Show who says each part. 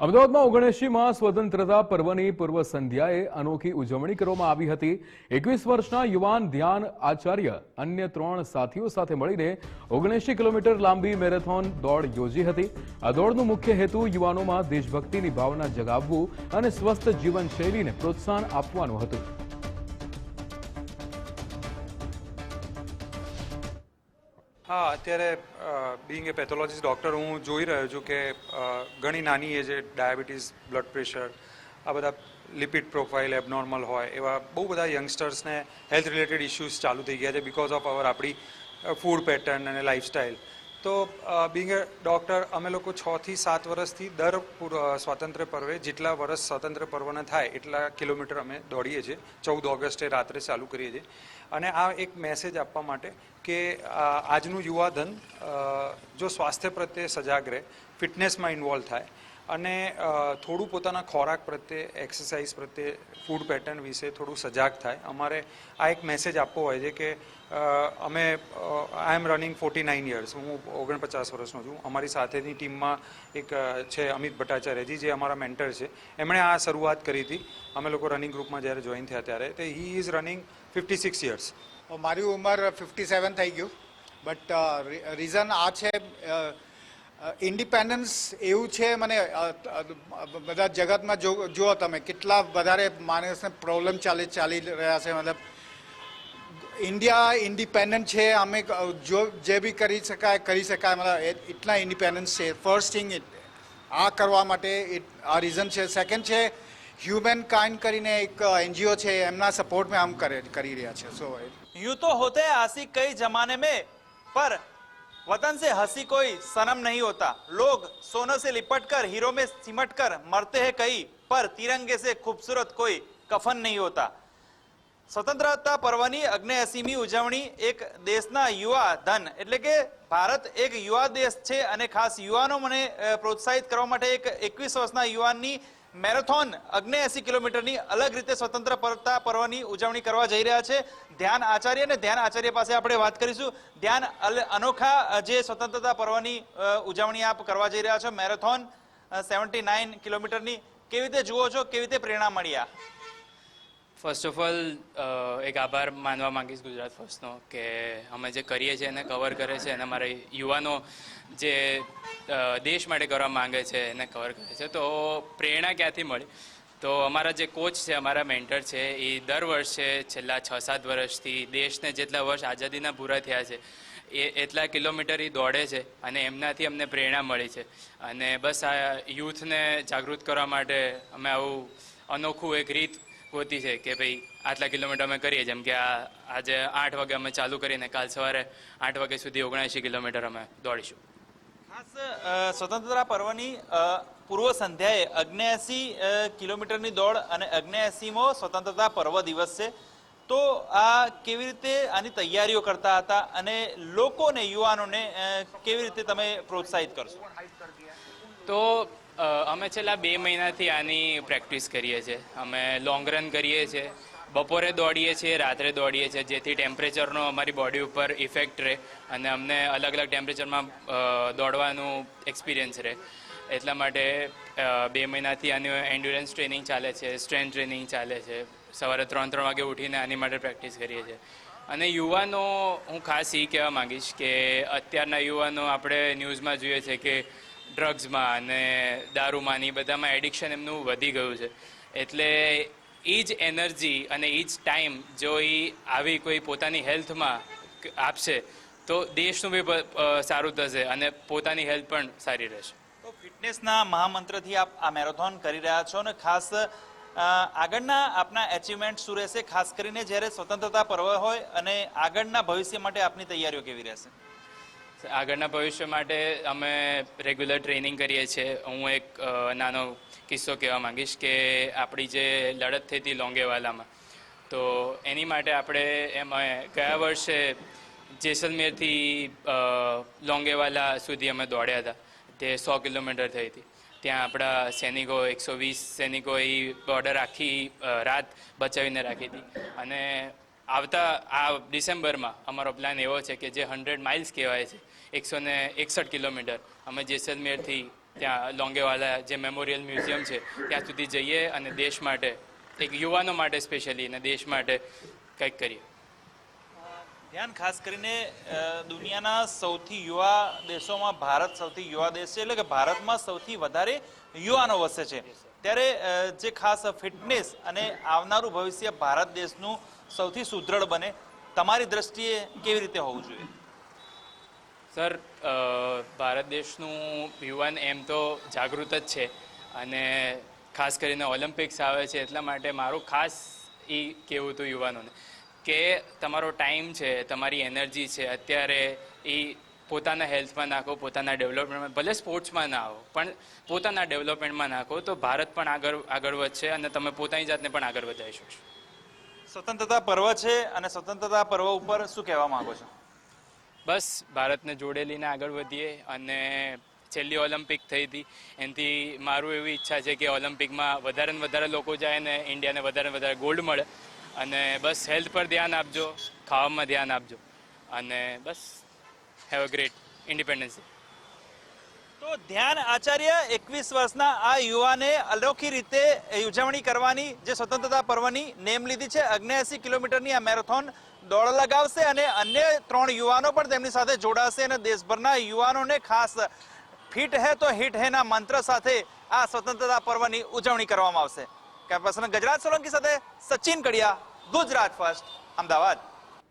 Speaker 1: અમદાવાદમાં ઓગણએંશીમાં સ્વતંત્રતા પર્વની પૂર્વ સંધ્યાએ અનોખી ઉજવણી કરવામાં આવી હતી. એકવીસ વર્ષના યુવાન ધ્યાન આચાર્ય અન્ય ત્રણ સાથીઓ સાથે મળીને ઓગણએંશી કિલોમીટર લાંબી મેરેથોન દોડ યોજી હતી. આ દોડનો મુખ્ય હેતુ યુવાનોમાં દેશભક્તિની ભાવના જગાવવું અને સ્વસ્થ જીવનશૈલીને પ્રોત્સાહન આપવાનું હતું.
Speaker 2: હા, અત્યારે બિંગ એ પેથોલોજીસ્ટ ડૉક્ટર હું જોઈ રહ્યો છું કે ઘણી નાની એજે ડાયાબિટીસ બ્લડ પ્રેશર આ બધા લિપિડ પ્રોફાઇલ એબનોર્મલ હોય, એવા બહુ બધા યંગસ્ટર્સને હેલ્થ રિલેટેડ ઇસ્યુઝ ચાલુ થઈ ગયા છે બિકોઝ ઓફ અવર આપણી ફૂડ પેટર્ન અને લાઇફસ્ટાઇલ તો બિંગ એ ડૉક્ટર અમે લોકો છ થી સાત વર્ષથી દર સ્વાતંત્ર્ય પર્વે જેટલા વર્ષ સ્વાતંત્ર્ય પર્વના થાય એટલા કિલોમીટર અમે દોડીએ છીએ. ચૌદ ઓગસ્ટે રાત્રે ચાલુ કરીએ છીએ. અને આ એક મેસેજ આપવા માટે કે આજનું યુવાધન અ, જો સ્વાસ્થ્ય પ્રત્યે સજાગ રહે ફિટનેસમાં ઇન્વોલ્વ થાય અને થોડું પોતાના ખોરાક પ્રત્યે એક્સરસાઇઝ પ્રત્યે ફૂડ પેટર્ન વિશે થોડું સજાગ થાય. અમારે આ એક મેસેજ આપવો હોય છે કે અમે I am running forty nine years હું ઓગણપચાસ વર્ષનો છું. અમારી સાથેની ટીમમાં એક છે અમિત ભટ્ટાચાર્યજી જે અમારા મેન્ટર છે. એમણે આ શરૂઆત કરી હતી. અમે લોકો રનિંગ ગ્રુપમાં જ્યારે જોઈન થયા ત્યારે. તો he is running fifty six years
Speaker 3: મારી ઉંમર ફિફ્ટી સેવન થઈ ગયું. બટ રીઝન આ છે ઇન્ડિપેન્ડન્સ એવું છે મને બધા જગતમાં જો, જુઓ તમે, કેટલા વધારે માણસને પ્રોબ્લેમ ચાલી ચાલી રહ્યા છે, મતલબ ઇન્ડિયા ઇન્ડિપેન્ડન્ટ છે, અમે જો, જે બી કરી શકાય કરી શકાય, મતલબ એટલા ઇન્ડિપેન્ડન્સ છે. ફર્સ્ટ થિંગ આ કરવા માટે આ રીઝન છે. સેકન્ડ છે હ્યુમેન કાઇન્ડ કરીને એક એનજીઓ છે, એમના સપોર્ટ મેં આમ કરી રહ્યા છે. સો
Speaker 4: યુ તો હોતે આસી કઈ જમાને મેં, પર वतन से हंसी कोई सनम नहीं होता लोग सोने से लिपट कर हीरो में सिमट कर मरते हैं कई पर तिरंगे से खूबसूरत कोई कफन नहीं होता સ્વતંત્રતા પર્વની અગ્નેયસીમી ઉજવણી એક દેશના યુવા ધન એટલે કે ભારત એક યુવા દેશ છે અને ખાસ યુવાનો મને અ, પ્રોત્સાહિત કરવા માટે એક એકવીસ વર્ષના યુવાનની મેરેથોન અગ્નેયસી કિલોમીટરની અલગ રીતે સ્વતંત્રતા પર્વની ઉજવણી કરવા જઈ રહ્યા છે. ધ્યાન આચાર્ય અને ધ્યાન આચાર્ય પાસે આપણે વાત કરીશું. ધ્યાન અનોખા જે સ્વતંત્રતા પર્વની ઉજવણી આપ કરવા જઈ રહ્યા છો. મેરેથોન સેવન્ટી નાઇન કિલોમીટરની કેવી રીતે જુઓ છો? કેવી રીતે પ્રેરણા મળી આ?
Speaker 5: ફર્સ્ટ ઓફ ઓલ એક આભાર માનવા માંગીશ ગુજરાત ફર્સ્ટનો કે અમે જે કરીએ છીએ એને કવર કરે છે અને અમારા યુવાનો જે દેશ માટે કરવા માંગે છે એને કવર કરે છે. તો પ્રેરણા ક્યાંથી મળી? તો અમારા જે કોચ છે, અમારા મેન્ટર છે, એ દર વર્ષે છેલ્લા છ સાત વર્ષથી દેશને જેટલા વર્ષ આઝાદીના પૂરા થયા છે, એ એટલા કિલોમીટર એ દોડે છે અને એમનાથી અમને પ્રેરણા મળી છે. અને બસ આ યુથને જાગૃત કરવા માટે અમે આવું અનોખું એક રીત ગોતી છે કે ભાઈ આટલા કિલોમીટર અમે કરીએ જેમ કે આ આજે આઠ વાગે અમે ચાલુ કરીને કાલ સવારે આઠ વાગ્યા સુધી ઓગણએંશી કિલોમીટર અમે દોડીશું.
Speaker 4: ખાસ સ્વતંત્રતા પર્વની પૂર્વ સંધ્યાએ અગ્નેસી કિલોમીટરની દોડ અને અગ્નેસીમો સ્વતંત્રતા પર્વ દિવસ છે. તો આ કેવી રીતે આની તૈયારીઓ કરતા હતા અને લોકોને યુવાનોને કેવી રીતે તમે પ્રોત્સાહિત કરશો?
Speaker 5: તો અમે છેલ્લા બે મહિનાથી આની પ્રેક્ટિસ કરીએ છીએ. અમે લોંગ રન કરીએ છીએ. બપોરે દોડીએ છીએ, રાત્રે દોડીએ છીએ, જેથી ટેમ્પરેચરનો અમારી બોડી ઉપર ઇફેક્ટ રહે અને અમને અલગ અલગ ટેમ્પરેચરમાં દોડવાનું એક્સપિરિયન્સ રહે. એટલા માટે બે મહિનાથી આની એન્ડ્યુરન્સ ટ્રેનિંગ ચાલે છે સ્ટ્રેન્થ ટ્રેનિંગ ચાલે છે. સવારે ત્રણ ત્રણ વાગે ઉઠીને આની માટે પ્રેક્ટિસ કરીએ છીએ. અને યુવાનો, હું ખાસ એ કહેવા માંગીશ કે અત્યારના યુવાનો આપણે ન્યૂઝમાં જોઈએ છે કે ડ્રગ્સમાં અને દારૂમાં ને બધામાં એડિક્શન એમનું વધી ગયું છે. એટલે એ જ એનર્જી અને એ જ ટાઈમ જો એ આવી કોઈ પોતાની હેલ્થમાં આપશે, તો દેશનું બી સારું થશે અને પોતાની હેલ્થ પણ સારી રહેશે.
Speaker 4: તો ફિટનેસના મહામંત્રથી આપ આ મેરેથોન કરી રહ્યા છો અને ખાસ આગળના આપના એચિવમેન્ટ શું રહેશે? ખાસ કરીને જ્યારે સ્વતંત્રતા પર્વ હોય અને આગળના ભવિષ્ય માટે આપની તૈયારીઓ કેવી રહેશે?
Speaker 5: આગળના ભવિષ્ય માટે અમે રેગ્યુલર ટ્રેનિંગ કરીએ છીએ. હું એક નાનો કિસ્સો કહેવા માંગીશ કે આપણી જે લડત થઈ હતી લોંગેવાલામાં, તો એની માટે આપણે એમ ગયા વર્ષે જેસલમેરથી લોંગેવાલા સુધી અમે દોડ્યા હતા. તે સો કિલોમીટર થઈ હતી. ત્યાં આપણા સૈનિકો, એકસો વીસ સૈનિકો એ બોર્ડર આખી રાત બચાવીને રાખી હતી. અને આવતા, આ ડિસેમ્બરમાં અમારો પ્લાન એવો છે કે જે હંડ્રેડ માઇલ્સ કહેવાય છે એકસો ને એકસઠ કિલોમીટર. અમે જેસલમેરથી ત્યાં લોંગેવાલા જે મેમોરિયલ મ્યુઝિયમ છે, ત્યાં સુધી જઈએ અને દેશ માટે, એક યુવાનો માટે સ્પેશિયલી અને દેશ માટે કંઈક કરીએ.
Speaker 4: ધ્યાન ખાસ કરીને દુનિયાના સૌથી યુવા દેશોમાં ભારત સૌથી યુવા દેશ છે, એટલે કે ભારતમાં સૌથી વધારે યુવાનો વસે છે. ત્યારે જે ખાસ ફિટનેસ અને આવનારું ભવિષ્ય ભારત દેશનું સૌથી સુદૃઢ બને, તમારી દ્રષ્ટિએ કેવી રીતે હોવું જોઈએ?
Speaker 5: સર ભારત દેશનું યુવાન એમ તો જાગૃત જ છે અને ખાસ કરીને ઓલિમ્પિક્સ આવે છે એટલા માટે મારું ખાસ એ કહેવું હતું યુવાનોને કે તમારો ટાઈમ છે, તમારી એનર્જી છે, અત્યારે એ પોતાના હેલ્થમાં નાખો, પોતાના ડેવલપમેન્ટમાં, ભલે સ્પોર્ટ્સમાં ના આવો, પણ પોતાના ડેવલપમેન્ટમાં નાખો તો ભારત પણ આગળ આગળ વધશે અને તમે પોતાની જાતને પણ આગળ વધારી શકશો.
Speaker 4: સ્વતંત્રતા પર્વ છે અને સ્વતંત્રતા પર્વ ઉપર શું કહેવા માંગો છો?
Speaker 5: બસ, ભારતને જોડે લઈને આગળ વધીએ અને છેલ્લી ઓલિમ્પિક થઈ હતી. એનાથી મારું એવી ઈચ્છા છે કે ઓલિમ્પિકમાં વધારે ને વધારે લોકો જાય ને ઇન્ડિયાને વધારે ને વધારે ગોલ્ડ મળે. અને બસ હેલ્થ પર ધ્યાન આપજો, ખાવામાં ધ્યાન આપજો. અને બસ હેવ અ ગ્રેટ ઇન્ડિપેન્ડન્સ
Speaker 4: તો ધ્યાન આચાર્ય એકવીસ વર્ષના આ યુવાને અલોખી રીતે ઉજવણી કરવાની જે સ્વતંત્રતા પર્વની નેમ લીધી છે અગ્નેસી કિલોમીટરની આ મેરેથોન દોડ લગાવશે અને અન્ય ત્રણ યુવાનો પણ તેમની સાથે જોડાશે અને દેશભરના યુવાનોને ખાસ ફિટ હે તો હિટ હે ના મંત્ર સાથે આ સ્વતંત્રતા પર્વની ઉજવણી કરવામાં આવશે. કેમ્પસના ગજરાત સોલંકી સાથે સચિન કડિયા, ગુજરાત ફર્સ્ટ, અમદાવાદ.